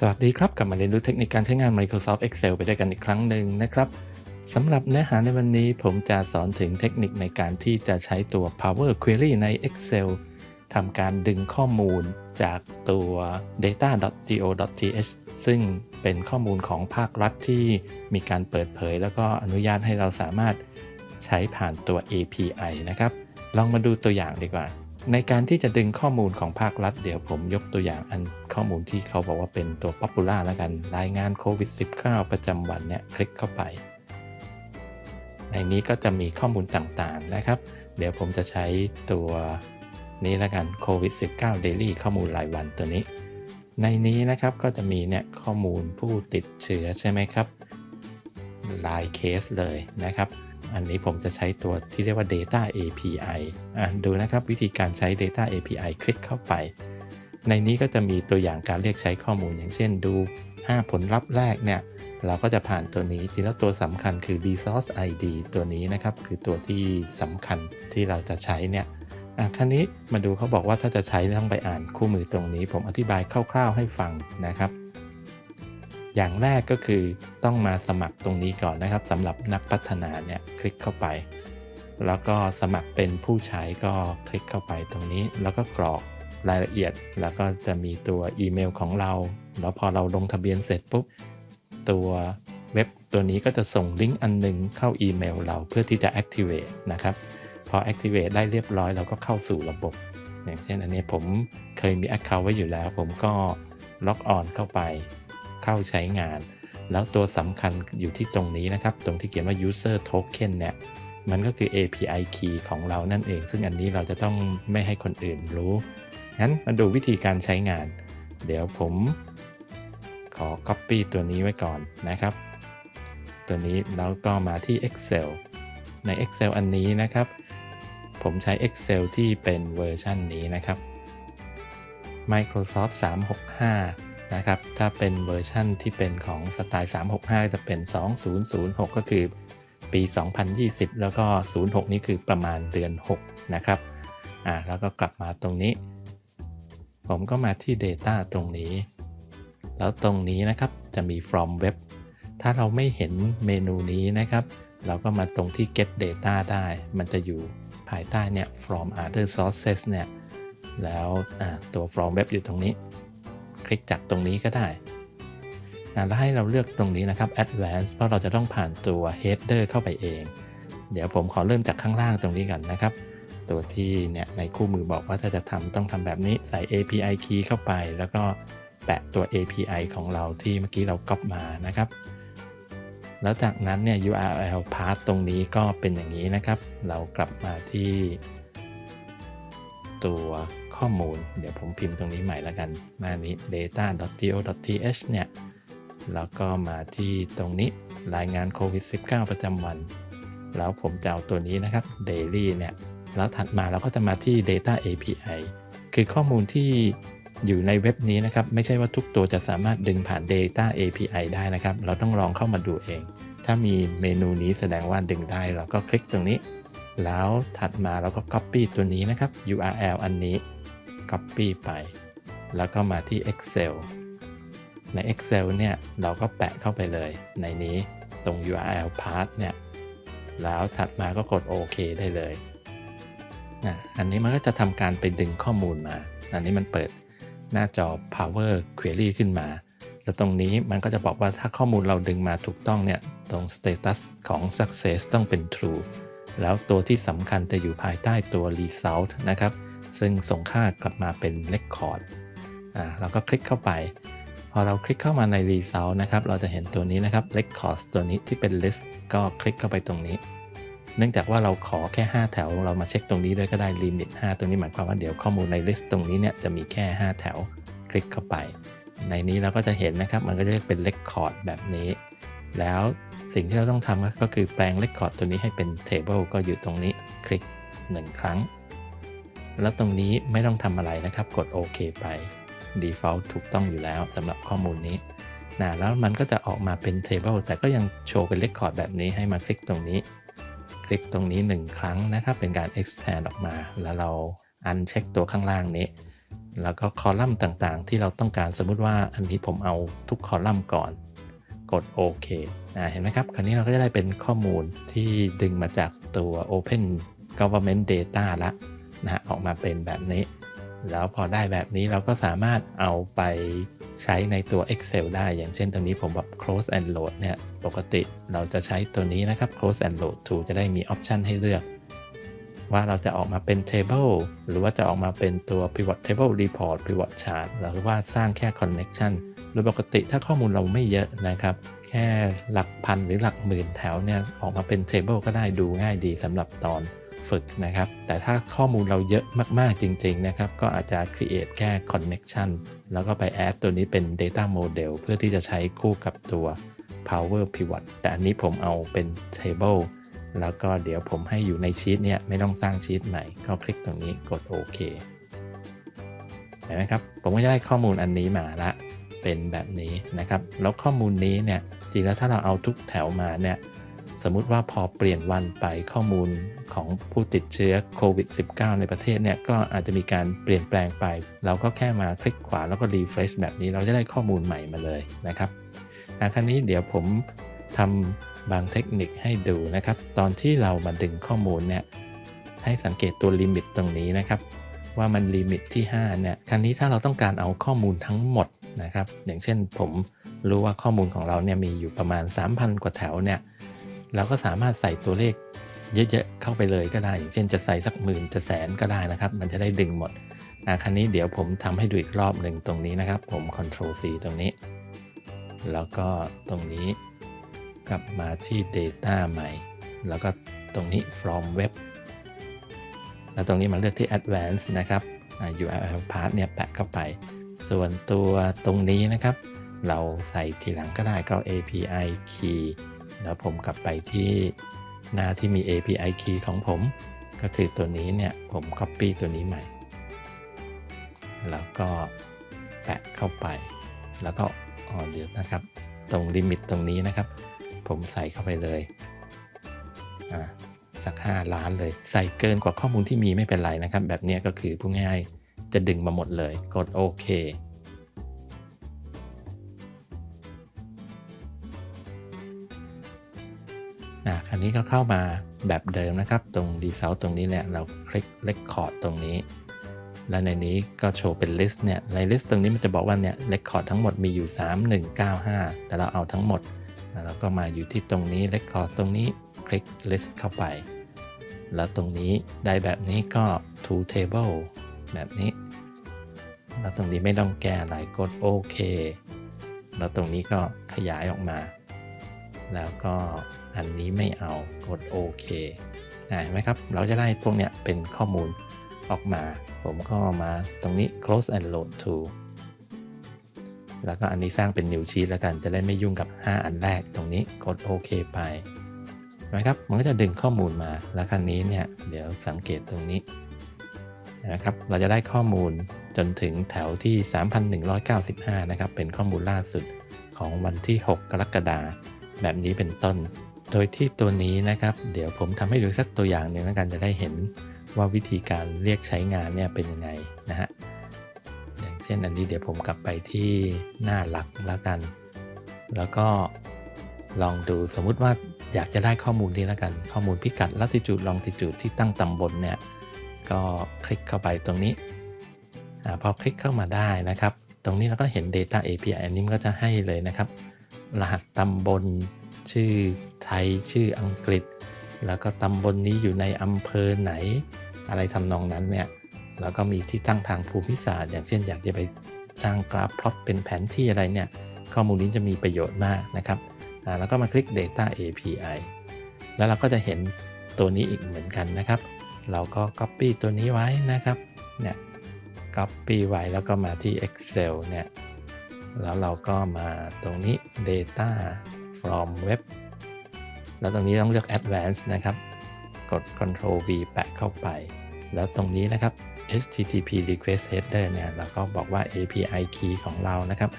สวัสดีครับกลับมาเรียนรู้เทคนิคการใช้งาน Microsoft Excel ไปด้วยกันอีกครั้งหนึ่งนะครับสำหรับเนื้อหาในวันนี้ผมจะสอนถึงเทคนิคในการที่จะใช้ตัว Power Query ใน Excel ทำการดึงข้อมูลจากตัว data.go.th ซึ่งเป็นข้อมูลของภาครัฐที่มีการเปิดเผย แล้วก็อนุญาตให้เราสามารถใช้ผ่านตัว API นะครับ ลองมาดูตัวอย่างดีกว่า ในการที่จะดึงข้อมูลของภาครัฐ เดี๋ยวผมยกตัวอย่างอันข้อมูลที่เขาบอกว่าเป็นตัว Popular แล้วกัน รายงานโควิด -19 ประจำวันเนี่ยคลิกเข้าไป ในนี้ก็จะมีข้อมูลต่างๆนะครับ เดี๋ยวผมจะใช้ตัวนี้แล้วกันโควิด -19 Daily ข้อมูลรายวันตัวนี้ ในนี้นะครับก็จะมีเนี่ยข้อมูลผู้ติดเชื้อใช่ไหมครับรายเคสเลยนะครับ อันนี้ผมจะใช้ตัวที่เรียกว่า Data API อะดูนะครับวิธีการใช้ Data API คลิกเข้าไป ในนี้ก็จะมีตัวอย่างการเรียกใช้ข้อมูลอย่างเช่นดู 5 ผลลัพธ์แรกเนี่ยเราก็จะผ่านตัวนี้จริงแล้วตัวสำคัญคือ resource ID ตัวนี้นะครับ คือตัวที่สำคัญที่เราจะใช้เนี่ยอะครั้นี้มาดูเขาบอกว่าถ้าจะใช้ต้องไปอ่านคู่มือตรงนี้ ผมอธิบายคร่าว ๆ ให้ฟังนะครับ อย่างแรกก็คือต้องมาสมัครตรงนี้ก่อนนะครับสำหรับนักพัฒนาเนี่ยคลิกเข้าไป แล้วก็สมัครเป็นผู้ใช้ก็คลิกเข้าไปตรงนี้ แล้วก็กรอกรายละเอียด แล้วก็จะมีตัวอีเมลของเรา แล้วพอเราลงทะเบียนเสร็จปุ๊บตัวเว็บตัวนี้ก็จะส่งลิงก์อันหนึงเข้าอีเมลเราเพื่อที่จะ activate นะครับ พอ activate ได้เรียบร้อยเราก็เข้าสู่ระบบ อย่างเช่นอันนี้ผมเคยมี account ไว้อยู่แล้ว ผมก็ล็อกออนเข้าไป เข้าใช้งาน แล้วตัวสำคัญอยู่ที่ตรงนี้นะครับ ตรงที่เขียนว่า user token เนี่ยมันก็คือ API key ของเรานั่นเอง ซึ่งอันนี้เราจะต้องไม่ให้คนอื่นรู้ งั้นมาดูวิธีการใช้งาน เดี๋ยวผมขอ Copy ตัวนี้ไว้ก่อนนะครับ ตัวนี้แล้วก็มาที่ Excel ใน Excel อันนี้นะครับ ผมใช้ Excel ที่เป็นเวอร์ชันนี้นะครับ Microsoft 365 นะครับ ถ้าเป็นเวอร์ชันที่เป็นของสไตล์ 365 จะเป็น 2006 ก็คือปี 2020 แล้วก็ 06 นี่คือประมาณเดือน 6 นะครับ อ่า แล้วก็กลับมาตรงนี้ ผมก็มาที่ Data ตรงนี้ แล้วตรงนี้นะครับ จะมี from web ถ้าเราไม่เห็นเมนูนี้นะครับ เราก็มาตรงที่ get data ได้ มันจะอยู่ภายใต้เนี่ย from other sources เนี่ย แล้วตัว from web อยู่ตรงนี้ คลิกจากตรงนี้ก็ได้แล้วให้เราเลือกตรงนี้นะครับ advanced เพราะเราจะต้องผ่านตัว header เข้าไปเอง เดี๋ยวผมขอเริ่มจากข้างล่างตรงนี้กันนะครับ ตัวที่เนี่ยในคู่มือบอกว่าถ้าจะทำต้องทำแบบนี้ใส่ API key เข้าไป แล้วก็แปะตัว API ของเราที่เมื่อกี้เราก๊อปมานะครับ แล้วจากนั้นเนี่ย URL path ตรงนี้ก็เป็นอย่างนี้นะครับ เรากลับมาที่ตัว ข้อมูล เดี๋ยวผมพิมพ์ตรงนี้ใหม่แล้วกันหน้านี้ data.go.th เนี่ย แล้วก็มาที่ตรงนี้รายงานโควิด -19 ประจำวัน แล้วผมจะเอาตัวนี้นะครับ daily เนี่ย แล้วถัดมาเราก็จะมาที่ data API คือข้อมูลที่อยู่ในเว็บนี้นะครับ ไม่ใช่ว่าทุกตัวจะสามารถดึงผ่าน data API ได้นะครับ เราต้องลองเข้ามาดูเอง ถ้ามีเมนูนี้แสดงว่าดึงได้เราก็คลิกตรงนี้แล้วถัดมาเราก็ copy ตัวนี้นะครับ URL อันนี้ copy ไป แล้วก็มาที่ Excel ใน Excel เนี่ยเราก็แปะเข้าไปเลย ในนี้ตรง URL path เนี่ย แล้วถัดมาก็กดโอเคได้เลยนะอันนี้มันก็จะทำการไปดึงข้อมูลมา อันนี้มันเปิดหน้าจอ Power Query ขึ้นมา แล้วตรงนี้มันก็จะบอกว่าถ้าข้อมูลเราดึงมาถูกต้องเนี่ย ตรง Status ของ Success ต้องเป็น True แล้วตัวที่สำคัญจะอยู่ภายใต้ตัว Result นะครับ ซึ่งส่งค่ากลับมาเป็น Record อ่าเราก็คลิกเข้าไป พอเราคลิกเข้ามาใน Result นะครับ เราจะเห็นตัวนี้นะครับ Record ตัวนี้ที่เป็น List ก็คลิกเข้าไปตรงนี้ เนื่องจากว่าเราขอแค่ 5 แถว เรามาเช็คตรงนี้ด้วยก็ได้ Limit 5 ตรงนี้หมายความว่าเดี๋ยวข้อมูลใน List ตรงนี้เนี่ยจะมีแค่ 5 แถว คลิกเข้าไป ในนี้เราก็จะเห็นนะครับ มันก็จะเรียกเป็น Record แบบนี้ แล้วสิ่งที่เราต้องทำก็คือแปลง Record ตัวนี้ให้เป็น Table ก็อยู่ตรงนี้ คลิก 1 ครั้ง แล้วตรงนี้ไม่ต้องทำอะไรนะครับ กดโอเคไป Default ถูกต้องอยู่แล้วสำหรับข้อมูลนี้นะแล้วมันก็จะออกมาเป็น Table แต่ก็ยังโชว์เป็น Record แบบนี้ให้มาคลิกตรงนี้ คลิกตรงนี้ 1 ครั้งนะครับ เป็นการ expand ออกมา แล้วเรา uncheck ตัวข้างล่างนี้ แล้วก็คอลัมน์ต่างๆ ที่เราต้องการสมมุติว่าอันนี้ผมเอาทุกคอลัมน์ก่อน กดโอเคอ่าเห็นไหมครับ คราวนี้เราก็จะได้เป็นข้อมูลที่ดึงมาจากตัว Open Government Data ละ นะฮะออกมาเป็นแบบนี้ แล้วพอได้แบบนี้เราก็สามารถเอาไปใช้ในตัว Excel ได้ อย่างเช่นตรงนี้ผมแบบ close and load เนี่ย ปกติเราจะใช้ตัวนี้นะครับ close and load to จะได้มี option ให้เลือก ว่าเราจะออกมาเป็น table หรือว่าจะออกมาเป็นตัว pivot table report pivot chart หรือว่าสร้างแค่ connection โดยปกติถ้าข้อมูลเราไม่เยอะนะครับ แค่หลักพันหรือหลักหมื่นแถวเนี่ย ออกมาเป็น table ก็ได้ดูง่ายดีสำหรับตอน ฝึกนะครับ แต่ถ้าข้อมูลเราเยอะมากๆจริง ๆ นะครับ ก็อาจจะ create แค่ connection แล้วก็ไป add ตัวนี้เป็น data model เพื่อที่จะใช้คู่กับตัว power pivot แต่อันนี้ผมเอาเป็น table แล้วก็เดี๋ยวผมให้อยู่ในชีตเนี่ยไม่ต้องสร้างชีตใหม่ ก็คลิกตรงนี้กดโอเคเห็นไหมครับ ผมก็จะได้ข้อมูลอันนี้มาละ เป็นแบบนี้นะครับ แล้วข้อมูลนี้เนี่ย จริงแล้วถ้าเราเอาทุกแถวมาเนี่ย สมมุติว่าพอเปลี่ยนวันไปข้อมูลของผู้ติดเชื้อโควิด -19 ในประเทศเนี่ยก็อาจจะมีการเปลี่ยนแปลงไป เราก็แค่มาคลิกขวาแล้วก็รีเฟรชแบบนี้เราจะได้ข้อมูลใหม่มาเลยนะครับครั้นี้เดี๋ยวผมทำบางเทคนิคให้ดูนะครับ ตอนที่เรามาดึงข้อมูลเนี่ยให้สังเกตตัวลิมิตตรงนี้นะครับว่ามันลิมิตที่5เนี่ยครั้นี้ถ้าเราต้องการเอาข้อมูลทั้งหมดนะครับ อย่างเช่นผมรู้ว่าข้อมูลของเราเนี่ยมีอยู่ประมาณ 3,000 กว่าแถวเนี่ย เราก็สามารถใส่ตัวเลขเยอะๆเข้าไปเลยก็ได้ อย่างเช่นจะใส่สักหมื่นจะแสนก็ได้นะครับ มันจะได้ดึงหมดอะครั้นี้เดี๋ยวผมทำให้ดูอีกรอบหนึ่งตรงนี้นะครับ ผม Ctrl C ตรงนี้ แล้วก็ตรงนี้กลับมาที่ Data ใหม่ แล้วก็ตรงนี้ from web แล้วตรงนี้มาเลือกที่ advanced นะครับ URL path เนี่ยแปะเข้าไป ส่วนตัวตรงนี้นะครับ เราใส่ทีหลังก็ได้ก็ API key แล้วผมกลับไปที่หน้าที่มี API key ของผม ก็คือตัวนี้เนี่ย ผม copy ตัวนี้ใหม่ แล้วก็แปะเข้าไป แล้วก็อ๋อเดี๋ยวนะครับ ตรงลิมิตตรงนี้นะครับ ผมใส่เข้าไปเลยอ่าสัก 5 ล้านเลย ใส่เกินกว่าข้อมูลที่มีไม่เป็นไรนะครับ แบบนี้ก็คือผู้ง่ายจะดึงมาหมดเลย กดโอเค อะคราวนี้ก็เข้ามาแบบเดิมนะครับ ตรง Result ตรงนี้เนี่ยเราคลิก Record ตรงนี้ และในนี้ก็โชว์เป็น list เนี่ยใน list ตรงนี้มันจะบอกว่าเนี่ย Record ทั้งหมดมีอยู่ 3195 แต่เราเอาทั้งหมดแล้วก็มาอยู่ที่ตรงนี้ Record ตรงนี้คลิก list เข้าไป แล้วตรงนี้ได้แบบนี้ก็ to table แบบนี้ แล้วตรงนี้ไม่ต้องแก้อะไรกดโอเคแล้วตรงนี้ก็ขยายออกมา แล้วก็อันนี้ไม่เอากดโอเคเห็นไหมครับ เราจะได้พวกเนี้ยเป็นข้อมูลออกมา ผมก็มาตรงนี้ close and load to แล้วก็อันนี้สร้างเป็น new sheet แล้วกัน จะได้ไม่ยุ่งกับ 5 อันแรกตรงนี้กดโอเคไปนะครับ มันก็จะดึงข้อมูลมา แล้วครั้นี้เนี่ย เดี๋ยวสังเกตตรงนี้นะครับ เราจะได้ข้อมูลจนถึงแถวที่ 3,195 นะครับ เป็นข้อมูลล่าสุดของวันที่ 6 กรกฎาคม แบบนี้เป็นต้น โดยที่ตัวนี้นะครับ เดี๋ยวผมทำให้ดูสักตัวอย่างหนึ่งแล้วกันจะได้เห็นว่าวิธีการเรียกใช้งานเนี่ยเป็นยังไงนะฮะอย่างเช่นอันนี้เดี๋ยวผมกลับไปที่หน้าหลักแล้วกัน แล้วก็ลองดูสมมุติว่าอยากจะได้ข้อมูลนี้แล้วกัน ข้อมูลพิกัด latitude longitude ที่ตั้งตำบลเนี่ยก็คลิกเข้าไปตรงนี้อพอคลิกเข้ามาได้นะครับ ตรงนี้เราก็เห็น Data API อันนี้มันก็จะให้เลยนะครับ รหัสตำบล ชื่อไทยชื่ออังกฤษ แล้วก็ตำบลนนี้อยู่ในอำเภอไหน อะไรทำนองนั้นเนี่ยแล้วก็มีที่ตั้งทางภูมิศาสตร์ อย่างเช่นอยากจะไปสร้างกราฟพลอตเป็นแผนที่อะไรเนี่ยข้อมูลนี้จะมีประโยชน์มากนะครับแล้วก็มาคลิก Data API แล้วเราก็จะเห็นตัวนี้อีกเหมือนกันนะครับ เราก็ Copy ตัวนี้ไว้นะครับเนี่ย Copy ไว้แล้วก็มาที่ Excel เนี่ย แล้วเราก็มาตรงนี้ Data from Web แล้วตรงนี้ต้องเลือก Advanced นะครับ กด Ctrl V แปะเข้าไป แล้วตรงนี้นะครับ HTTP request header เนี่ยเราก็บอกว่า API key ของเรานะครับ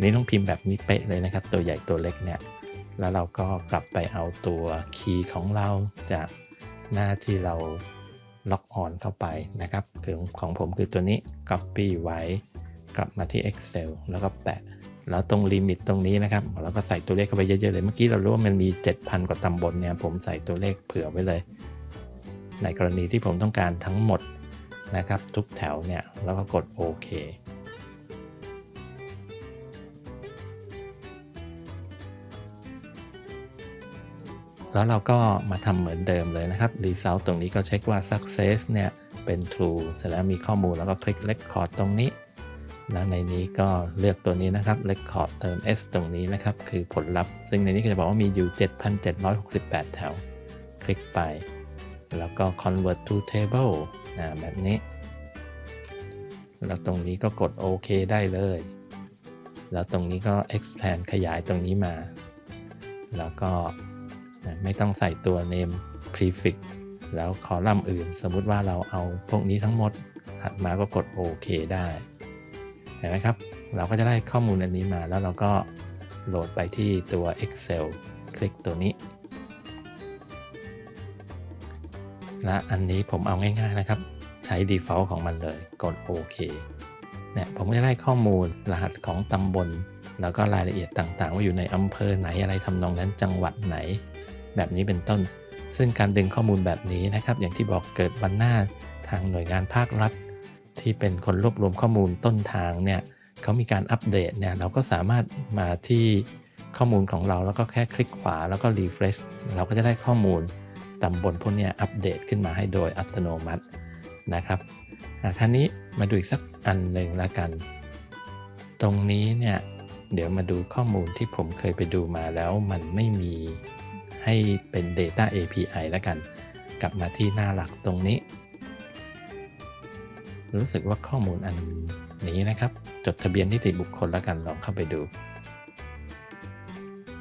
นี้ต้องพิมพ์แบบนี้เป๊ะเลยนะครับ ตัวใหญ่ตัวเล็กเนี่ย แล้วเราก็กลับไปเอาตัวคีย์ของเราจากหน้าที่เราล็อกออนเข้าไปนะครับ คือของผมคือตัวนี้ Copy ไว้ กลับมาที่ Excel แล้วก็แปะ แล้วตรงลิมิตตรงนี้นะครับเราก็ใส่ตัวเลขเข้าไปเยอะๆเลย เมื่อกี้เรารู้ว่ามันมี 7,000 กว่าตำบลเนี่ยผมใส่ตัวเลขเผื่อไว้เลย ในกรณีที่ผมต้องการทั้งหมดนะครับ ทุกแถวเนี่ยแล้วก็กดโอเคแล้วเราก็มาทำเหมือนเดิมเลยนะครับ Result ตรงนี้ก็เช็คว่า Success เนี่ย เป็น True เสร็จแล้วมีข้อมูลแล้วก็คลิก Record ตรงนี้ แล้วในนี้ก็เลือกตัวนี้นะครับ Record เติม S ตรงนี้นะครับ คือผลลัพธ์ ซึ่งในนี้ก็จะบอกว่ามีอยู่ 7,768 แถว คลิกไป แล้วก็ Convert to Table นะแบบนี้ แล้วตรงนี้ก็กดโอเคได้เลย แล้วตรงนี้ก็ expand ขยายตรงนี้มา แล้วก็ไม่ต้องใส่ตัว name prefix แล้วคอลัมน์อื่น สมมุติว่าเราเอาพวกนี้ทั้งหมดถัดมาก็กดโอเคได้ ห็นไหมครับ เราก็จะได้ข้อมูลอันนี้มาแล้วเราก็โหลดไปที่ตัว Excel คลิกตัวนี้ และอันนี้ผมเอาง่ายๆนะครับ ใช้ default ของมันเลย กดโอเคเนี่ยผมจะได้ข้อมูลรหัสของตำบล แล้วก็รายละเอียดต่างๆ ว่าอยู่ในอำเภอไหนอะไรทำนองนั้นจังหวัดไหน แบบนี้เป็นต้น ซึ่งการดึงข้อมูลแบบนี้นะครับ อย่างที่บอกเกิดวันหน้าทางหน่วยงานภาครัฐ ที่เป็นคนรวบรวมข้อมูลต้นทางเนี่ยเขามีการอัปเดตเนี่ยเราก็สามารถมาที่ข้อมูลของเราแล้วก็แค่คลิกขวาแล้วก็ refresh เราก็จะได้ข้อมูลตำบลพวกนี้อัปเดตขึ้นมาให้โดยอัตโนมัตินะครับอะคราวนี้มาดูอีกสักอันหนึ่งละกัน ตรงนี้เนี่ยเดี๋ยวมาดูข้อมูลที่ผมเคยไปดูมาแล้วมันไม่มีให้เป็น Data API แล้วกัน กลับมาที่หน้าหลักตรงนี้ รู้สึกว่าข้อมูลอันนี้นะครับ จดทะเบียนนิติบุคคลแล้วกันลองเข้าไปดู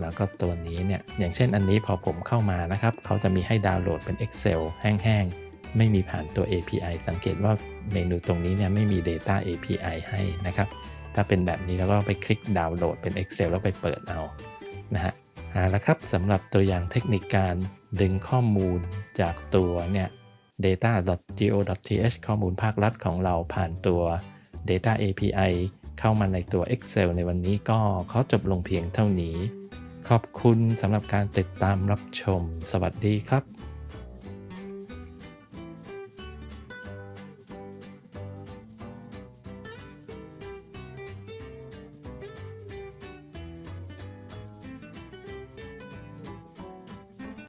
แล้วก็ตัวนี้เนี่ย อย่างเช่นอันนี้พอผมเข้ามานะครับ เขาจะมีให้ดาวน์โหลดเป็น Excel แห้งๆ ไม่มีผ่านตัว API สังเกตว่าเมนูตรงนี้เนี่ยไม่มี Data API ให้นะครับ ถ้าเป็นแบบนี้แล้วก็ไปคลิกดาวน์โหลดเป็น Excel แล้วไปเปิดเอานะฮะเอาละครับสำหรับตัวอย่างเทคนิคการดึงข้อมูลจากตัวเนี่ย data.go.th ข้อมูลภาครัฐของเราผ่านตัว Data API เข้ามาในตัว Excel ในวันนี้ก็ขอจบลงเพียงเท่านี้ ขอบคุณสำหรับการติดตามรับชม สวัสดีครับ